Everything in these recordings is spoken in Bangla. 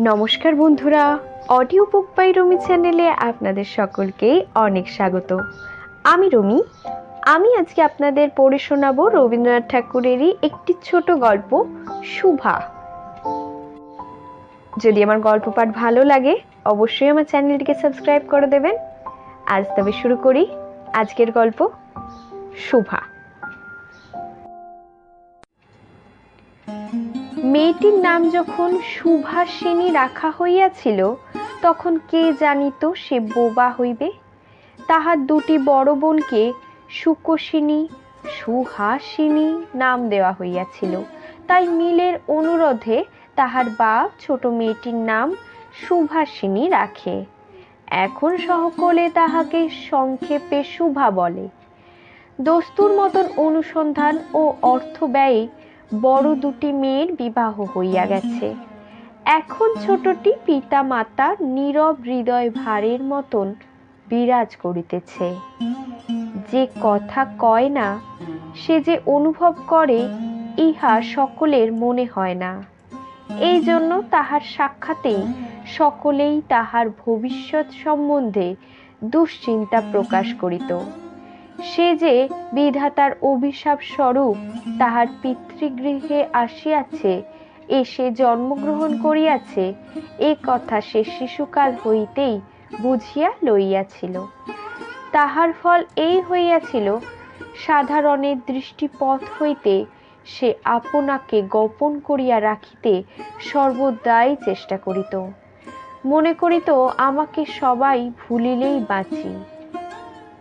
নমস্কার বন্ধুরা অডিও বুক বাই রমি চ্যানেলে আপনাদের সকলকেই অনেক স্বাগত। আমি রমি। আমি আজকে আপনাদের পড়ে শোনাবো রবীন্দ্রনাথ ঠাকুরেরই একটি ছোট গল্প, শুভা। যদি আমার গল্প পাঠ ভালো লাগে, অবশ্যই আমার চ্যানেলটিকে সাবস্ক্রাইব করে দেবেন। আজ তবে শুরু করি আজকের গল্প, শুভা। মেয়েটির নাম যখন সুভাষিনী রাখা হইয়াছিল, তখন কে জানিত সে বোবা হইবে? তাহার দুটি বড় বোনকে সুকোষিনী, সুহাসিনী নাম দেওয়া হইয়াছিল। তাই মিলের অনুরোধে তাহার বাপ ছোট মেয়েটির নাম সুভাষিনী রাখে। এখন সকলে তাহাকে সংক্ষেপে শুভা বলে। দস্তুর মতন অনুসন্ধান ও অর্থ ব্যয়ে বড় দুটি মেয়ের বিবাহ হইয়া গেছে। এখন ছোটটি পিতা মাতা নীরব হৃদয় ভারের মতন বিরাজ করিতেছে। যে কথা কয় না, সে যে অনুভব করে, ইহা সকলের মনে হয় না। এই জন্য তাহার সাক্ষাতেই সকলেই তাহার ভবিষ্যৎ সম্বন্ধে দুশ্চিন্তা প্রকাশ করিত। সে যে বিধাতার অভিশাপ স্বরূপ তাহার পিতৃগৃহে আসিয়াছে এসে জন্মগ্রহণ করিয়াছে, এ কথা সে শিশুকাল হইতেই বুঝিয়া লইয়াছিল। তাহার ফল এই হইয়াছিল সাধারণের দৃষ্টিপথ হইতে সে আপনাকে গোপন করিয়া রাখিতে সর্বদাই চেষ্টা করিত। মনে করিত, আমাকে সবাই ভুলিলেই বাঁচি।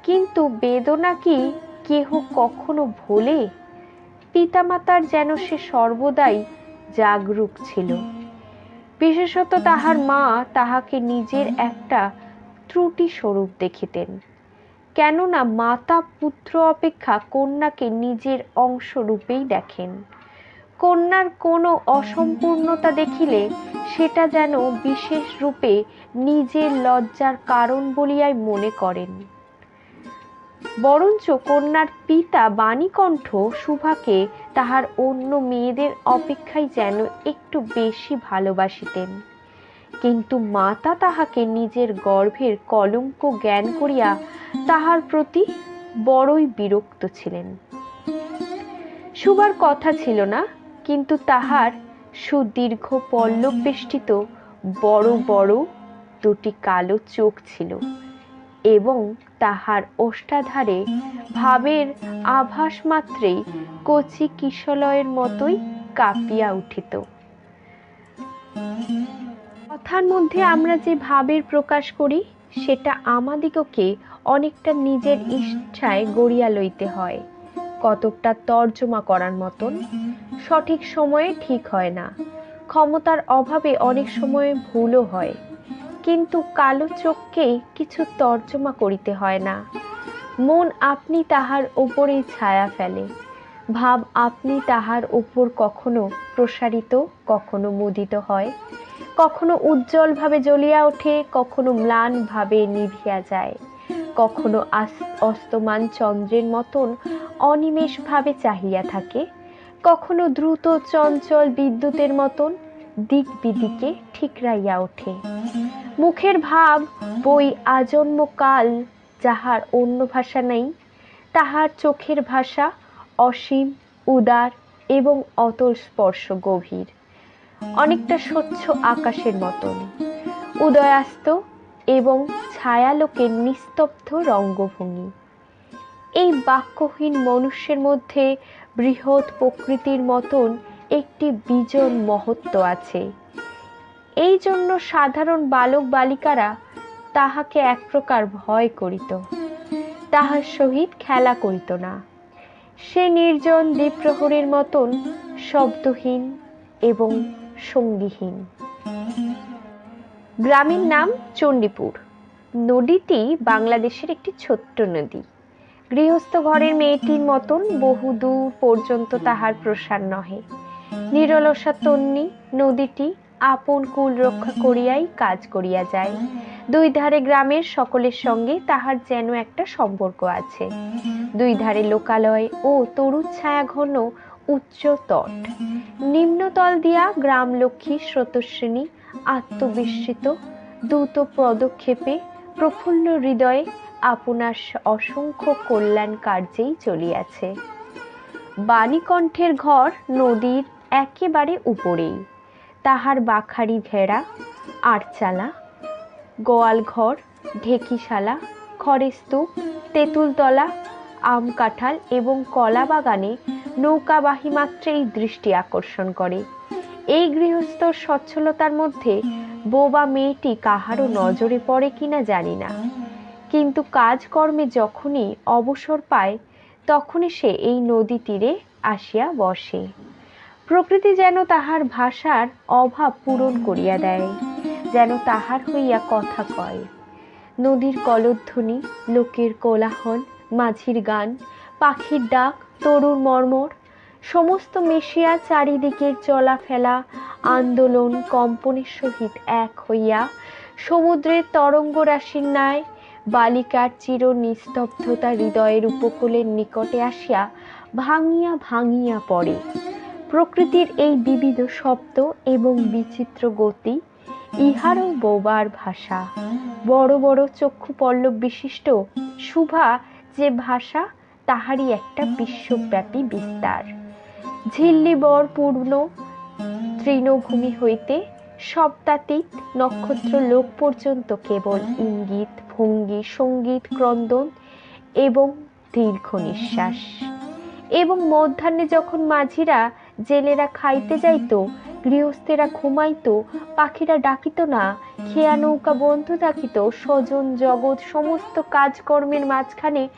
কিন্তু বেদনা কি কেহ কখনো ভোলে? পিতামাতার যেন সে সর্বদাই জাগরুক ছিল। বিশেষত তাহার মা তাহাকে নিজের একটা ত্রুটি স্বরূপ দেখিতেন। কেননা মাতা পুত্র অপেক্ষা কন্যাকে নিজের অংশ রূপেই দেখেন। কন্যার কোনো অসম্পূর্ণতা দেখিলে সেটা যেন বিশেষ রূপে নিজের লজ্জার কারণ বলিয়াই মনে করেন। বরঞ্চ কন্যার পিতা বাণীকণ্ঠ শুভাকে তাহার অন্য মেয়েদের অপেক্ষায় যেন একটু বেশি ভালোবাসিতেন। কিন্তু মাতা তাহাকে নিজের গর্ভের কলঙ্ক জ্ঞান করিয়া তাহার প্রতি বড়ই বিরক্ত ছিলেন। শুভার কথা ছিল না, কিন্তু তাহার সুদীর্ঘ পল্লব বেষ্টিত বড় বড় দুটি কালো চোখ ছিল। এবং তাহার ওষ্ঠাধারে ভাবের আভাস মাত্রেই কচি কিশলয়ের মতোই কাঁপিয়া উঠিত। কথার মধ্যে আমরা যে ভাবের প্রকাশ করি, সেটা আমাদিগকে অনেকটা নিজের ইচ্ছায় গড়িয়া লইতে হয়। কতকটা তর্জমা করার মতন। সঠিক সময়ে ঠিক হয় না। ক্ষমতার অভাবে অনেক সময় ভুলও হয়। কিন্তু কালো চোখকে কিছু তর্জমা করিতে হয় না। মন আপনি তাহার ওপরেই ছায়া ফেলে। ভাব আপনি তাহার ওপর কখনো প্রসারিত, কখনো মুদিত হয়। কখনো উজ্জ্বলভাবে জ্বলিয়া ওঠে, কখনো ম্লানভাবে নিভিয়া যায়। কখনো অস্তমান চন্দ্রের মতন অনিমেষভাবে চাহিয়া থাকে। কখনো দ্রুত চঞ্চল বিদ্যুতের মতন দিক বিদিকে ঠিকরাইয়া ওঠে। মুখের ভাব বই আজন্ম কাল, যাহার অন্য ভাষা নেই, তাহার চোখের ভাষা অসীম, উদার এবং অতল স্পর্শ গভীর। অনেকটা স্বচ্ছ আকাশের মতন, উদয়াস্ত এবং ছায়ালোকের নিস্তব্ধ রঙ্গভঙ্গি। এই বাক্যহীন মনুষ্যের মধ্যে বৃহৎ প্রকৃতির মতন একটি বিজন মহত্ব আছে। এই জন্য সাধারণ বালক বালিকারা তাহাকে এক প্রকার ভয় করিত। তাহার সহিত খেলা করিত না। সে নির্জন দ্বীপ্রহরীর মতন শব্দহীন এবং সঙ্গীহীন। গ্রামের নাম চণ্ডীপুর। নদীটি বাংলাদেশের একটি ছোট্ট নদী। গৃহস্থ ঘরের মেয়েটির মতন বহু দূর পর্যন্ত তাহার প্রসার নহে। নিরলসা তন্নি নদীটি আপন কুল রক্ষা করিয়াই কাজ করিয়া যায়। দুই ধারে গ্রামের সকলের সঙ্গে তাহার যেন একটা সম্পর্ক আছে। দুই ধারে লোকালয় ও তরু ছায়া ঘন উচ্চ তট। নিম্নতল দিয়া গ্রামলক্ষ্মী স্রোতশ্রেণী আত্মবিস্মৃত, দ্রুত পদক্ষেপে প্রফুল্ল হৃদয়ে আপনার অসংখ্য কল্যাণ কার্যেই চলিয়াছে। বাণীকণ্ঠের ঘর নদীর একেবারে উপরেই। তাহার বাখারি ভেড়া আটচালা গোয়াল ঘর ঢেকিশালা খড়ের স্তূপ তেঁতুলতলা আম কাঁঠাল এবং কলা বাগানে নৌকাবাহী মাত্রেই দৃষ্টি আকর্ষণ করে। এই গৃহস্থর সচ্ছলতার মধ্যে বোবা মেয়েটি কাহারও নজরে পড়ে কিনা জানি না। কিন্তু কাজকর্মে যখনই অবসর পায়, তখনই সে এই নদী তীরে আসিয়া বসে। প্রকৃতি যেন তাহার ভাষার অভাব পূরণ করিয়া দেয়, যেন তাহার হইয়া কথা কয়। নদীর কলধ্বনি, লোকের কোলাহল, মাঝির গান, পাখির ডাক তরুর মর্মর, সমস্ত মেশিয়া চারিদিকের চলাফেলা আন্দোলন কম্পনের সহিত এক হইয়া, সমুদ্রের তরঙ্গ রাশির ন্যায়, বালিকার চির নিস্তব্ধতা হৃদয়ের উপকূলের নিকটে আসিয়া ভাঙিয়া ভাঙিয়া পড়ে। প্রকৃতির এই বিবিধ শব্দ এবং বিচিত্র গতি, ইহারও বোবার ভাষা। বড় বড় চক্ষু পল্লব বিশিষ্ট শুভা যে ভাষা, তাহারই একটা বিশ্বব্যাপী বিস্তার। ঝিল্লিবর পূর্ণ তৃণভূমি হইতে শব্দাতীত নক্ষত্র লোক পর্যন্ত কেবল ইঙ্গিত, ভঙ্গি, সংগীত, ক্রন্দন এবং দীর্ঘ নিঃশ্বাস এবং মধ্যাহ্নে যখন মাঝিরা জেলেরা খাইতে যাইত, গৃহস্থেরা ঘুমাইত, পাখিরা ডাকিত না, খেয়া নৌকা বন্ধ থাকিত, স্বজন জগৎ সমস্ত কাজকর্মের মাঝখানে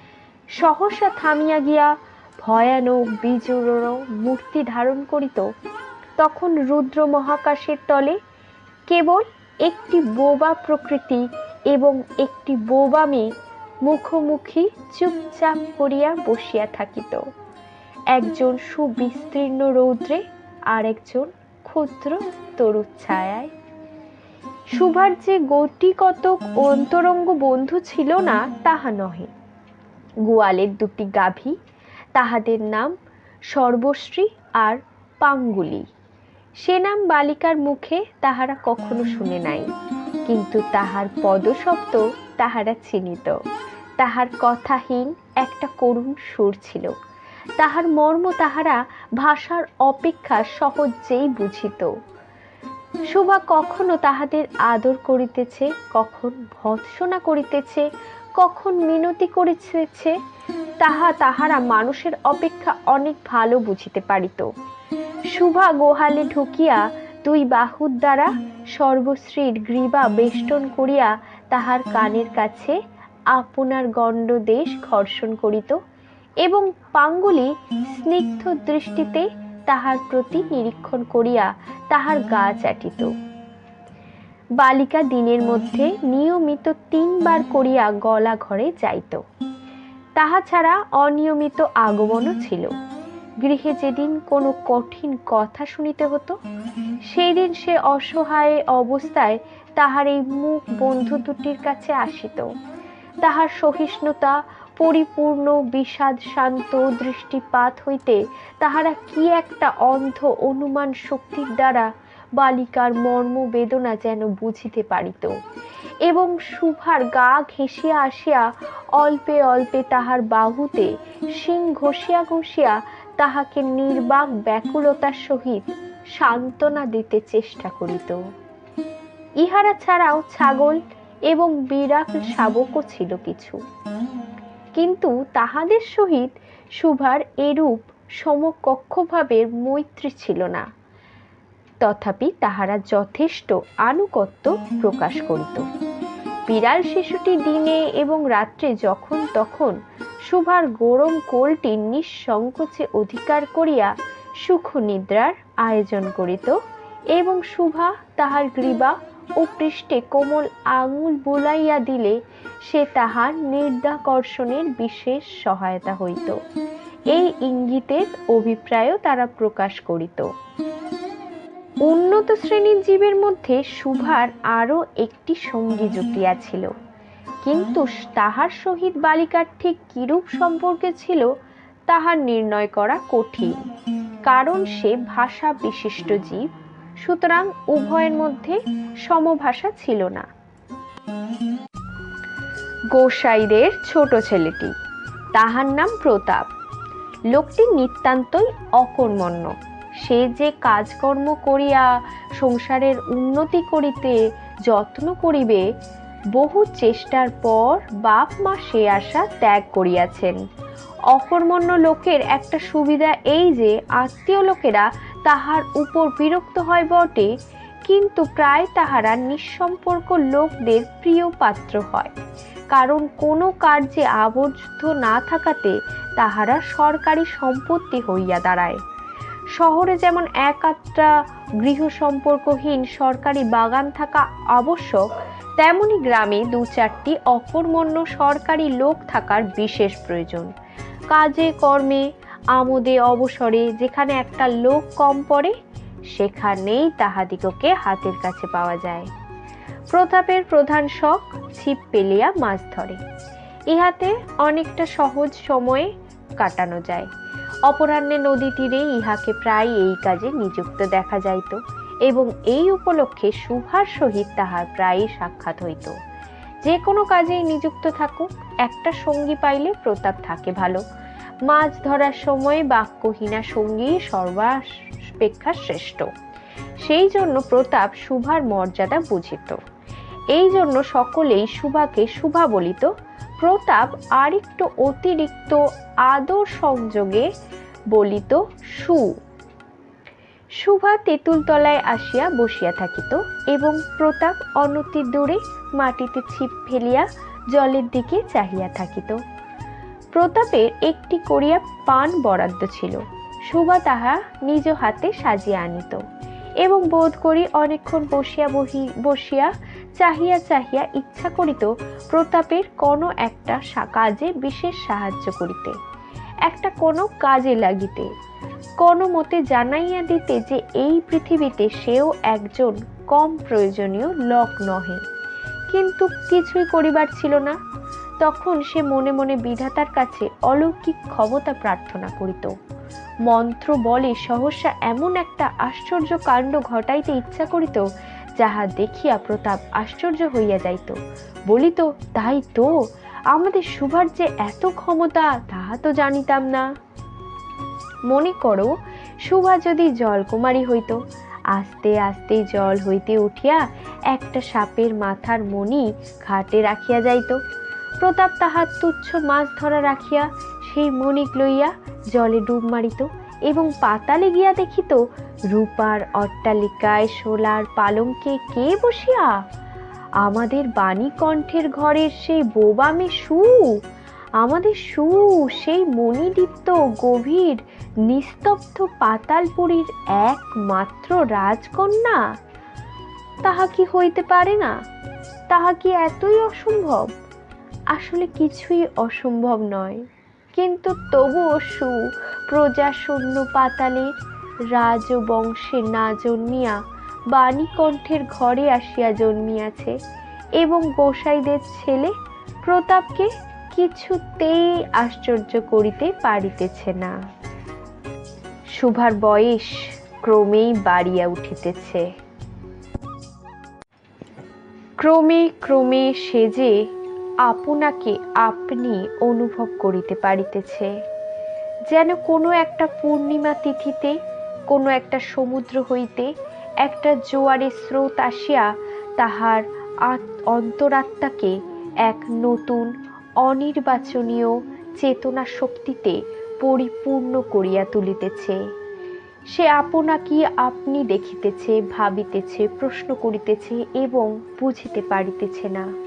সহসা থামিয়া গিয়া ভয়ানক বিজোড় মূর্তি ধারণ করিত। তখন রুদ্র মহাকাশের তলে কেবল একটি বোবা প্রকৃতি এবং একটি বোবা মেয়ে মুখোমুখি চুপচাপ করিয়া বসিয়া থাকিত। একজন সুবিস্তীর্ণ রৌদ্রে আর একজন ক্ষুদ্র তরুর ছায়ায়। সুভার যে গতি কতক অন্তরঙ্গ বন্ধু ছিল না, তাহা নহে। গোয়ালের দুটি গাভী, তাহাদের নাম সর্বশ্রী আর পাঙ্গুলি। সে নাম বালিকার মুখে তাহারা কখনো শুনে নাই, কিন্তু তাহার পদশব্দ তাহারা চিনিত। তাহার কথাহীন একটা করুণ সুর ছিল। তাহার মর্ম তাহারা ভাষার অপেক্ষা সহজেই বুঝিত। শোভা কখনো তাহাদের আদর করিতেছে, কখন ভৎসনা করিতেছে, কখন মিনতি করিতেছে, তাহা তাহারা মানুষের অপেক্ষা অনেক ভালো বুঝিতে পারিত। শুভা গোহালে ঢুকিয়া দুই বাহুর দ্বারা সর্বশ্রীর গ্রীবা বেষ্টন করিয়া তাহার কানের কাছে আপনার গণ্ডদেশ ঘর্ষণ করিত এবং পাঙ্গুলি স্নিগ্ধ দৃষ্টিতে তাহার প্রতি নিরীক্ষণ করিয়া তাহার গা চাটিত। বালিকা দিনের মধ্যে নিয়মিত তিনবার করিয়া গলা ঘরে যাইত। তাহা ছাড়া অনিয়মিত আগমনও ছিল। গৃহে যেদিন কোনো কঠিন কথা শুনিতে হতো সেই দিন সে অসহায় অবস্থায় তাহার এই মুখ বন্ধু দুটির কাছে আসিত। তাহার সহিষ্ণুতা পরিপূর্ণ, বিষাদ শান্ত দৃষ্টিপাত হইতে তাহারা কি একটা অন্ধ অনুমান শক্তির দ্বারা বালিকার মর্ম বেদনা যেন বুঝিতে পারিত। এবং শুভার গা ঘেঁষিয়া আসিয়া অল্পে অল্পে তাহার বাহুতে শিং ঘষিয়া ঘষিয়া তাহাকে নির্বাক ব্যাকুলতার সহিত সান্ত্বনা দিতে চেষ্টা করিত। ইহারা ছাড়াও ছাগল এবং বিরাট শাবকও ছিল কিছু। কিন্তু তাহাদের সহিত সুভার এরূপ সমকক্ষভাবের মৈত্রী ছিল না। তথাপি তাহারা যথেষ্ট আনুগত্য প্রকাশ করিত। বিড়াল শিশুটি দিনে এবং রাত্রে যখন তখন সুভার গরম কোলটি নিঃসংকোচে অধিকার করিয়া সুখ নিদ্রার আয়োজন করিত এবং সুভা তাহার গ্রীবা ও পৃষ্ঠে কোমল আঙুল বুলাইয়া দিলে সে তাহার নির্দাকর্ষণের বিশেষ সহায়তা হইত। এই ইঙ্গিতের অভিপ্রায়ও তারা প্রকাশ করিত। উন্নত শ্রেণির জীবের মধ্যে শুভার আরও একটি সঙ্গী জুটিয়াছিল কিন্তু তাহার সহিত বালিকার ঠিক কিরূপ সম্পর্কে ছিল, তাহার নির্ণয় করা কঠিন। কারণ সে ভাষা বিশিষ্ট জীব। সুতরাং উভয়ের মধ্যে সমভাষা ছিল না। গোসাইদের ছোট ছেলেটি, তাহার নাম প্রতাপ। লোকটি নিতান্তই অকর্মণ্য। সে যে কাজকর্ম করিয়া সংসারের উন্নতি করিতে যত্ন করিবে, বহু চেষ্টার পর বাপ মা সে আশা ত্যাগ করিয়াছেন। অকর্মণ্য লোকের একটা সুবিধা এই যে, আত্মীয় লোকেরা তাহার উপর বিরক্ত হয় বটে, কিন্তু প্রায় তাহারা নিঃসম্পর্ক লোকদের প্রিয় পাত্র হয়। কারণ কোনো কার্যে আবদ্ধ না থাকাতে তাহারা সরকারি সম্পত্তি হইয়া দাঁড়ায়। শহরে যেমন এক আত্রা গৃহ সম্পর্কহীন সরকারি বাগান থাকা আবশ্যক, তেমনি গ্রামে দু চারটি অকর্মণ্য সরকারি লোক থাকার বিশেষ প্রয়োজন। কাজে, কর্মে আমোদে অবসরে যেখানে একটা লোক কম পড়ে, সেখানেই তাহাদিগকে হাতের কাছে পাওয়া যায়। প্রতাপের প্রধান শখ ছিপ পেলিয়া মাছ ধরে। ইহাতে অনেকটা সহজ সময়ে কাটানো যায়। অপরাহ্নে নদী তীরে ইহাকে প্রায় এই কাজে নিযুক্ত দেখা যাইত এবং এই উপলক্ষে সুভার সহিত তাহার প্রায়ই সাক্ষাৎ হইত। যে কোনো কাজেই নিযুক্ত থাকুক, একটা সঙ্গী পাইলে প্রতাপ থাকে ভালো। মাছ ধরার সময় বাক্যহীনা সঙ্গী সর্বাপেক্ষা শ্রেষ্ঠ। সেই জন্য প্রতাপ শুভার মর্যাদা বুঝিত। এই জন্য সকলেই শুভাকে শুভা বলিত প্রতাপ আরেকটু অতিরিক্ত আদর সংযোগে বলিত, সু। শুভা তেঁতুল তলায় আসিয়া বসিয়া থাকিত এবং প্রতাপ অনতি দূরে মাটিতে ছিপ ফেলিয়া জলের দিকে চাহিয়া থাকিত। প্রতাপের একটি করিয়া পান বরাদ্দ ছিল। সুবা তাহা নিজ হাতে সাজিয়া আনিত এবং বোধ করি অনেকক্ষণ বসিয়া বহি, বসিয়া চাহিয়া চাহিয়া ইচ্ছা করিত প্রতাপের কোনো একটা কাজে বিশেষ সাহায্য করিতে। একটা কোনো কাজে লাগিতে, কোনো মতে জানাইয়া দিতে যে এই পৃথিবীতে সেও একজন কম প্রয়োজনীয় লোক নহে। কিন্তু কিছুই করিবার ছিল না। তখন সে মনে মনে বিধাতার কাছে অলৌকিক ক্ষমতা প্রার্থনা করিত। মন্ত্র বলে সহসা এমন একটা আশ্চর্য কাণ্ড ঘটাইতে ইচ্ছা করিত, যাহা দেখিয়া প্রতাপ আশ্চর্য হইয়া যাইত। বলিত, তাই তো, আমাদের সুভার যে এত ক্ষমতা, তাহা তো জানিতাম না। মনে করো, সুভা যদি জলকুমারী হইত, আস্তে আস্তে জল হইতে উঠিয়া একটা সাপের মাথার মণি ঘাটে রাখিয়া যাইত। প্রতাপ তাহার তুচ্ছ মাছ ধরা রাখিয়া সেই মণিক লইয়া জলে ডুব মারিত এবং পাতালে গিয়া দেখিত রূপার অট্টালিকায় সোলার পালঙ্কে কে বসিয়া? আমাদের বাণী কণ্ঠের ঘরের সেই বোবামে সু, আমাদের সু, সেই মণিদীপ্ত গভীর নিস্তব্ধ পাতালপুরীর একমাত্র রাজকন্যা? তাহা কি হইতে পারে না? তাহা কি এতই অসম্ভব? আসলে কিছুই অসম্ভব নয়। কিন্তু তবুও সু প্রজা শূন্য পাতালের রাজবংশে না জন্মিয়া বাণীকণ্ঠের ঘরে আসিয়া জন্মিয়াছে এবং গোসাইদের ছেলে প্রতাপকে কিছুতেই আশ্চর্য করিতে পারিতেছে না। শুভার বয়স ক্রমেই বাড়িয়া উঠিতেছে। ক্রমে ক্রমে সে যে আপনাকে আপনি অনুভব করিতে পারিতেছে। যেন কোনো একটা পূর্ণিমা তিথিতে, কোনো একটা সমুদ্র হইতে, একটা জোয়ারের স্রোত আসিয়া তাহার অন্তরাত্মাকে এক নতুন, অনির্বাচনীয় চেতনা শক্তিতে পরিপূর্ণ করিয়া তুলিতেছে। সে আপনাকে আপনি দেখিতেছে, ভাবিতেছে, প্রশ্ন করিতেছে এবং বুঝিতে পারিতেছে না।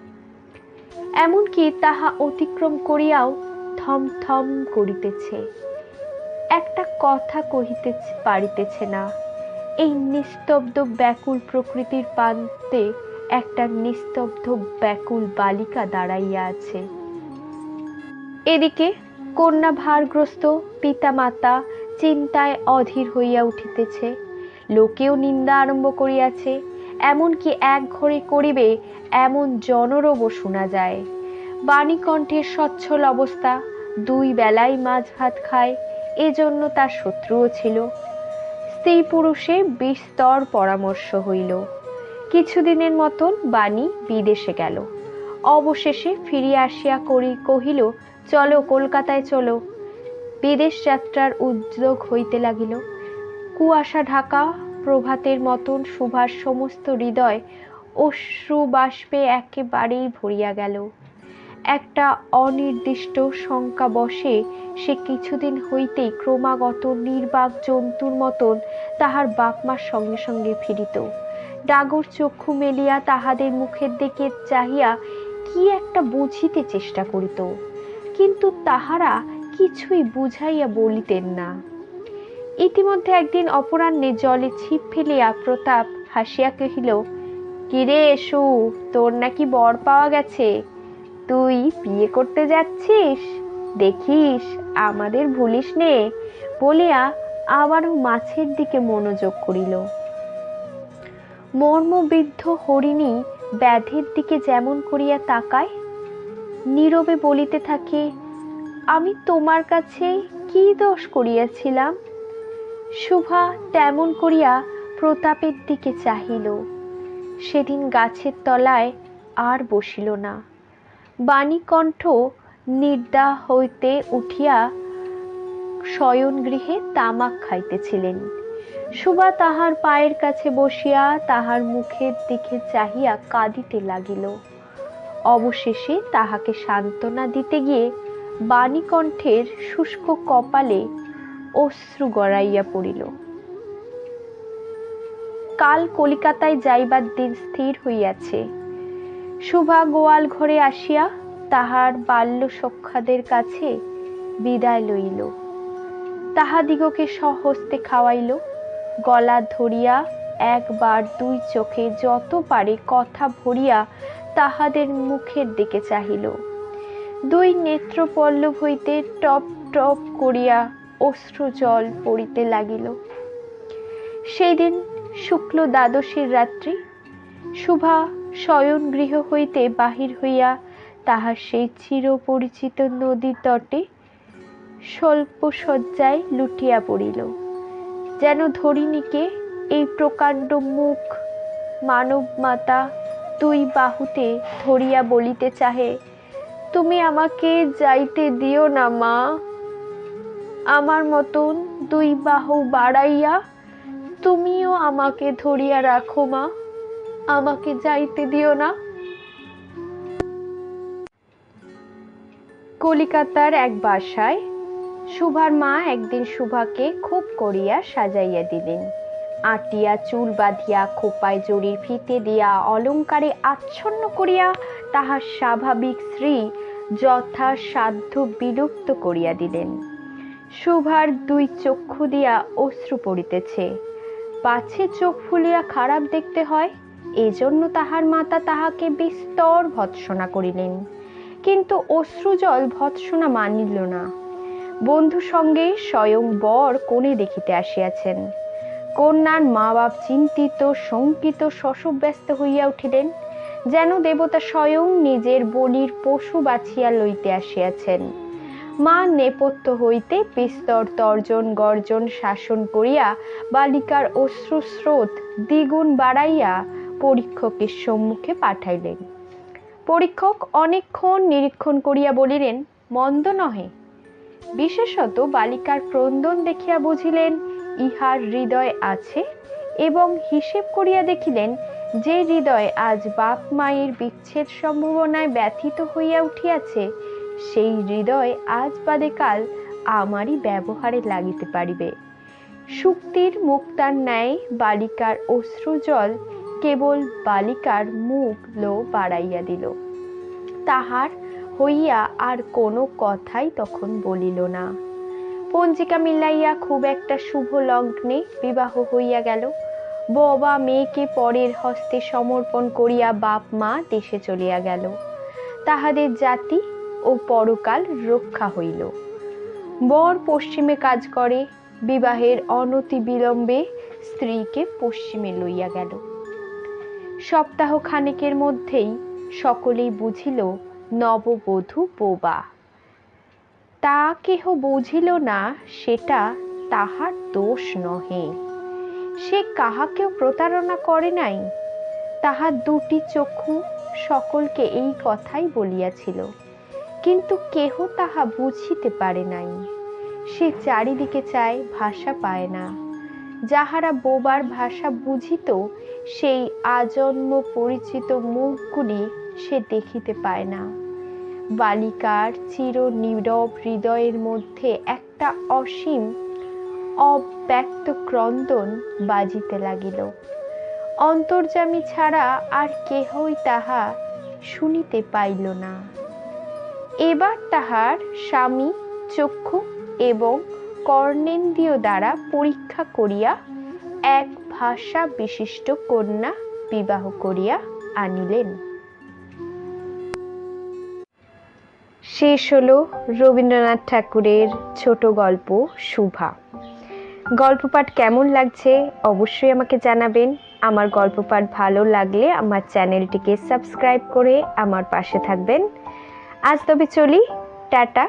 এমনকি তাহা অতিক্রম করিয়াও থম থম করিতেছে। একটা কথা কহিতে পারিতেছে না। এই নিস্তব্ধ ব্যাকুল প্রকৃতির প্রান্তে একটা নিস্তব্ধ ব্যাকুল বালিকা দাঁড়াইয়া আছে। এদিকে কন্যা ভারগ্রস্ত পিতামাতা চিন্তায় অধীর হইয়া উঠিতেছে। লোকেও নিন্দা আরম্ভ করিয়াছে। এমনকি এক ঘরে করিবে এমন জনরবও শোনা যায়। বাণীকণ্ঠের সচ্ছল অবস্থা, দুই বেলায় মাছ ভাত খায়, এজন্য তার শত্রুও ছিল। স্ত্রী পুরুষে বিস্তর পরামর্শ হইল। কিছুদিনের মতন বাণী বিদেশে গেল। অবশেষে ফিরিয়া আসিয়া করি কহিল, চলো কলকাতায় চলো। বিদেশ যাত্রার উদ্যোগ হইতে লাগিল। কুয়াশা ঢাকা প্রভাতের মতন সুভার সমস্ত হৃদয় অশ্রু বাষ্পে একেবারেই ভরিয়া গেল। একটা অনির্দিষ্ট শঙ্কা বসে সে কিছুদিন হইতেই ক্রমাগত নির্বাক জন্তুর মতন তাহার বাপমার সঙ্গে সঙ্গে ফিরিত। ডাগর চক্ষু মেলিয়া তাহাদের মুখের দিকে চাহিয়া কি একটা বুঝিতে চেষ্টা করিত। কিন্তু তাহারা কিছুই বুঝাইয়া বলিতেন না। ইতিমধ্যে একদিন অপরাহ্নে জলে ছিপ ফেলিয়া প্রতাপ হাসিয়া কহিল, কিরে এসু, তোর নাকি বর পাওয়া গেছে। তুই বিয়ে করতে যাচ্ছিস? দেখিস, আমাদের ভুলিস নে। বলিয়া আবারও মাছের দিকে মনোযোগ করিল। মর্মবৃদ্ধ হরিণী ব্যাধের দিকে যেমন করিয়া তাকায়, নীরবে বলিতে থাকে, আমি তোমার কাছে কি দোষ করিয়াছিলাম? শুভা তেমন করিয়া প্রতাপের দিকে চাহিল। সেদিন গাছের তলায় আর বসিল না। বাণীকণ্ঠ নির্দা হইতে উঠিয়া শয়নগৃহে তামাক খাইতেছিলেন। সুবা তাহার পায়ের কাছে বসিয়া তাহার মুখের দিকে চাহিয়া কাঁদিতে লাগিল। অবশেষে তাহাকে সান্ত্বনা দিতে গিয়ে বাণীকণ্ঠের শুষ্ক কপালে অশ্রু গড়াইয়া পড়িল। কাল কলিকাতায় যাইবার দিন স্থির হইয়াছে। শুভা গোয়াল ঘরে আসিয়া তাহার বাল্য সখ্যাদের কাছে বিদায় লইল। তাহাদিগকে সহস্তে খাওয়াইল। গলা ধরিয়া একবার দুই চোখে যত পারে কথা ভরিয়া তাহাদের মুখের দিকে চাহিল। দুই নেত্র পল্লব হইতে টপ টপ করিয়া অশ্রু জল পড়িতে লাগিল। সেই দিন শুক্ল দ্বাদশীর রাত্রি শুভা শয়ন গৃহ হইতে বাহির হইয়া তাহার সেই চিরপরিচিত নদীর তটে স্বল্প শয্যায় লুটিয়া পড়িল। যেন ধরিণীকে এই প্রকাণ্ড মুখ মানব মাতা দুই বাহুতে ধরিয়া বলিতে চাহে, তুমি আমাকে যাইতে দিও না মা। আমার মতন দুই বাহু বাড়াইয়া তুমিও আমাকে ধরিয়া রাখো মা। আমাকে যাইতে দিও না। কলিকাতার এক বাসায় সুভার মা একদিন সুভাকে খুব করিয়া সাজাইয়া দিলেন। আটিয়া চুল বাঁধিয়া, খোপায় জড়ির ফিতে দিয়া, অলঙ্কারে আচ্ছন্ন করিয়া তাহার স্বাভাবিক শ্রী যথা সাধ্য বিলুপ্ত করিয়া দিলেন। সুভার দুই চক্ষু দিয়া অশ্রু পড়িতেছে। পাছে চোখ ফুলিয়া খারাপ দেখতে হয়, এজন্য তাহার মাতা তাহাকে বিস্তর ভৎসনা করিলেন। কিন্তু অশ্রুজল ভৎসনা মানিল না। বন্ধু সঙ্গে স্বয়ং বর কোণে দেখিতে আসিয়াছেন। কন্যার মা বাপ চিন্তিত, শঙ্কিত, শশব্যস্ত হইয়া উঠিলেন, যেন দেবতা স্বয়ং নিজের বলির পশু বাছিয়া লইতে আসিয়াছেন। মা নেপথ্য হইতে বিস্তর তর্জন গর্জন শাসন করিয়া বালিকার অশ্রুস্রোত দ্বিগুণ বাড়াইয়া পরীক্ষকের সম্মুখে পাঠাইলেন। পরীক্ষক অনেকক্ষণ নিরীক্ষণ করিয়া বলিলেন, মন্দ নহে বিশেষত বালিকার ক্রন্দন দেখিয়া বুঝিলেন, ইহার হৃদয় আছে এবং হিসেব করিয়া দেখিলেন, যে হৃদয় আজ বাপ মায়ের বিচ্ছেদ সম্ভাবনায় ব্যথিত হইয়া উঠিয়াছে সেই হৃদয় আজ বাদে কাল আমারই ব্যবহারে লাগিতে পারিবে। শুক্তির মুক্তার ন্যায় বালিকার অশ্রুজল কেবল বালিকার মুখ লো বাড়াইয়া দিল। তাহার হইয়া আর কোনো কথাই তখন বলিল না। পঞ্জিকা মিলাইয়া খুব একটা শুভ লগ্নে বিবাহ হইয়া গেল। বাবা মেয়েকে পরের হস্তে সমর্পণ করিয়া বাপ মা দেশে চলিয়া গেল। তাহাদের জাতি ও পরকাল রক্ষা হইল। বর পশ্চিমে কাজ করে, বিবাহের অনতি বিলম্বে স্ত্রীকে পশ্চিমে লইয়া গেল। সপ্তাহ খানেকের মধ্যেই সকলেই বুঝিল, নববধূ বোবা। তা কেহ বুঝিল না, সেটা তাহার দোষ নহে। সে কাহাকেও প্রতারণা করে নাই? তাহার দুটি চক্ষু সকলকে এই কথাই বলিয়াছিল। কিন্তু কেহ তাহা বুঝিতে পারে নাই। সে চারিদিকে চায়, ভাষা পায় না। যাহারা বোবার ভাষা বুঝিত, সেই আজন্ম পরিচিত মুখগুলি সে দেখিতে পায় না। বালিকার চির নীরব হৃদয়ের মধ্যে একটা অসীম, অব্যক্ত ক্রন্দন বাজিতে লাগিল। অন্তর্যামী ছাড়া আর কেহই তাহা শুনিতে পাইল না। এবার তাহার স্বামী চক্ষু এবং কর্ণেন্দ্রিয় দ্বারা পরীক্ষা করিয়া এক ভাষা বিশিষ্ট কন্যা বিবাহ করিয়া আনিলেন। শেষ হলো রবীন্দ্রনাথ ঠাকুরের ছোট গল্প শুভা। গল্প পাঠ কেমন লাগছে অবশ্যই আমাকে জানাবেন। আমার গল্প পাঠ ভালো লাগলে আমার চ্যানেলটিকে সাবস্ক্রাইব করে আমার পাশে থাকবেন। আজ তবে চলি টাটা।